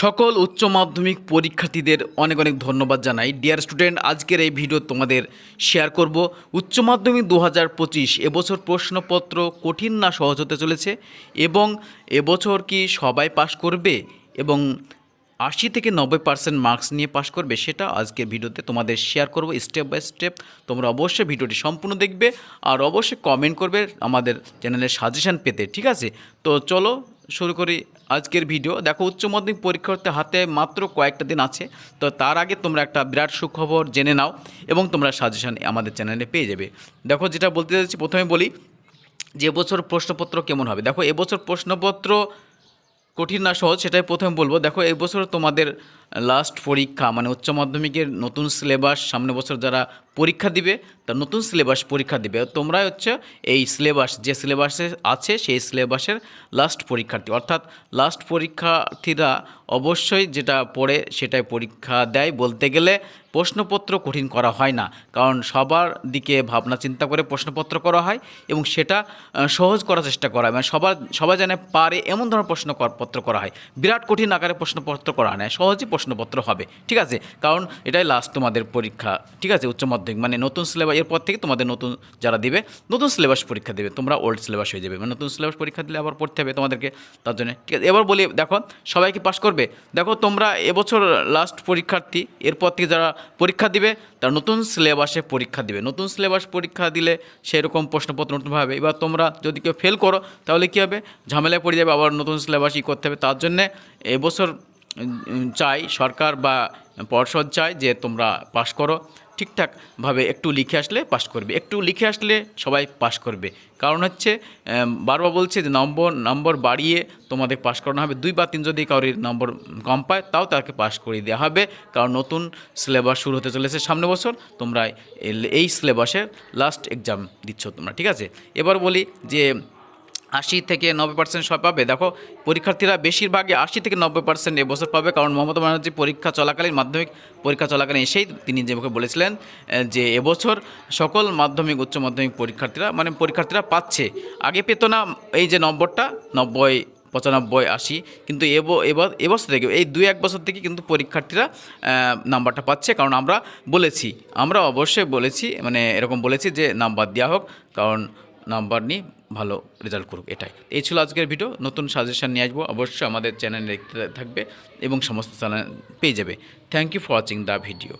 সকল উচ্চ মাধ্যমিক পরীক্ষার্থীদের অনেক অনেক ধন্যবাদ জানাই। ডিয়ার স্টুডেন্ট আজকের এই ভিডিও তোমাদের শেয়ার করব। উচ্চ মাধ্যমিক দু হাজার পঁচিশ, এবছর প্রশ্নপত্র কঠিন না সহজ হতে চলেছে এবং এবছর কি সবাই পাশ করবে এবং আশি থেকে নব্বই পার্সেন্ট মার্কস নিয়ে পাশ করবে সেটা আজকের ভিডিওতে তোমাদের শেয়ার করব। স্টেপ বাই স্টেপ তোমরা অবশ্যই ভিডিওটি সম্পূর্ণ দেখবে আর অবশ্যই কমেন্ট করবে আমাদের চ্যানেলের সাজেশান পেতে, ঠিক আছে? তো চলো শুরু করি আজকের ভিডিও। দেখো, উচ্চ মাধ্যমিক পরীক্ষার্থী হাতে মাত্র কয়েকটা দিন আছে, তো তার আগে তোমরা একটা বিরাট সুখবর জেনে নাও এবং তোমরা সাজেশন আমাদের চ্যানেলে পেয়ে যাবে। দেখো, যেটা বলতে চাইছি, প্রথমে বলি যে এবছর প্রশ্নপত্র কেমন হবে? দেখো, এবছর প্রশ্নপত্র কঠিন না সহজ, সেটাই প্রথমে বলব। দেখো, এবছর তোমাদের লাস্ট পরীক্ষা মানে উচ্চ মাধ্যমিকের নতুন সিলেবাস সামনে বছর যারা পরীক্ষা দিবে তার নতুন সিলেবাস পরীক্ষা দিবে। তোমরা হচ্ছে এই সিলেবাস যে সিলেবাসে আছে, সেই সিলেবাসের লাস্ট পরীক্ষার্থী। অর্থাৎ লাস্ট পরীক্ষার্থীরা অবশ্যই যেটা পড়ে, সেটাই পরীক্ষা দেয়। বলতে গেলে প্রশ্নপত্র কঠিন করা হয় না, কারণ সবার দিকে ভাবনা চিন্তা করে প্রশ্নপত্র করা হয় এবং সেটা সহজ করার চেষ্টা করা হয়। মানে সবার, সবাই জানে পারে এমন ধরনের প্রশ্নপত্র করা হয়। বিরাট কঠিন আকারে প্রশ্নপত্র করা হয় না, সহজেই প্রশ্নপত্র হবে, ঠিক আছে? কারণ এটাই লাস্ট তোমাদের পরীক্ষা, ঠিক আছে? উচ্চ মাধ্যমিক মানে নতুন সিলেবাস এরপর থেকে তোমাদের নতুন যারা দিবে, নতুন সিলেবাস পরীক্ষা দেবে, তোমরা ওল্ড সিলেবাস হয়ে যাবে। মানে নতুন সিলেবাস পরীক্ষা দিলে আবার পড়তে হবে তোমাদেরকে, তার জন্য, ঠিক আছে? এবার বলি, দেখো, সবাই কি পাশ করবে? দেখো, তোমরা এবছর লাস্ট পরীক্ষার্থী, এরপর থেকে যারা পরীক্ষা দিবে, তারা নতুন সিলেবাসে পরীক্ষা দিবে। নতুন সিলেবাস পরীক্ষা দিলে সেরকম প্রশ্নপত্র নতুনভাবে এবার তোমরা যদি কেউ ফেল করো, তাহলে কী হবে? ঝামেলায় পড়ে যাবে, আবার নতুন সিলেবাস ই করতে হবে। তার জন্যে এবছর চাই, সরকার বা পর্ষদ চায় যে তোমরা পাশ করো। ঠিকঠাকভাবে একটু লিখে আসলে পাশ করবে। একটু লিখে আসলে সবাই পাশ করবে। কারণ হচ্ছে বারবার বলছে যে নম্বর নম্বর বাড়িয়ে তোমাদের পাশ করানো হবে। দুই বা তিন যদি কারোর নম্বর কম পায়, তাও তাকে পাশ করিয়ে দেওয়া হবে। কারণ নতুন সিলেবাস শুরু হতে চলেছে সামনে বছর। তোমরা এই- এই সিলেবাসের লাস্ট এক্সাম দিচ্ছ তোমরা, ঠিক আছে? এবার বলি যে আশি থেকে নব্বই পার্সেন্ট সব পাবে। দেখো, পরীক্ষার্থীরা বেশিরভাগই আশি থেকে নব্বই পার্সেন্ট এবছর পাবে, কারণ মমতা ব্যানার্জি পরীক্ষা চলাকালীন, মাধ্যমিক পরীক্ষা চলাকালীন এসেই তিনি যেভাবে বলেছিলেন যে এবছর সকল মাধ্যমিক, উচ্চ মাধ্যমিক পরীক্ষার্থীরা মানে পরীক্ষার্থীরা পাচ্ছে। আগে পেত না এই যে নম্বরটা, নব্বই, পঁচানব্বই, আশি, কিন্তু এবছর থেকে, এই দুই এক বছর থেকে কিন্তু পরীক্ষার্থীরা নাম্বারটা পাচ্ছে, কারণ আমরা বলেছি, আমরা অবশ্যই বলেছি মানে এরকম বলেছি যে নাম্বার দেওয়া হোক, কারণ নাম্বার নিয়ে ভালো রেজাল্ট করুক, এটাই। এই ছিল আজকের ভিডিও নতুন সাজেশান নিয়ে আসব। অবশ্যই আমাদের চ্যানেল দেখতে থাকবে এবং সমস্ত চ্যানেল পেয়ে যাবে। Thank you for watching the video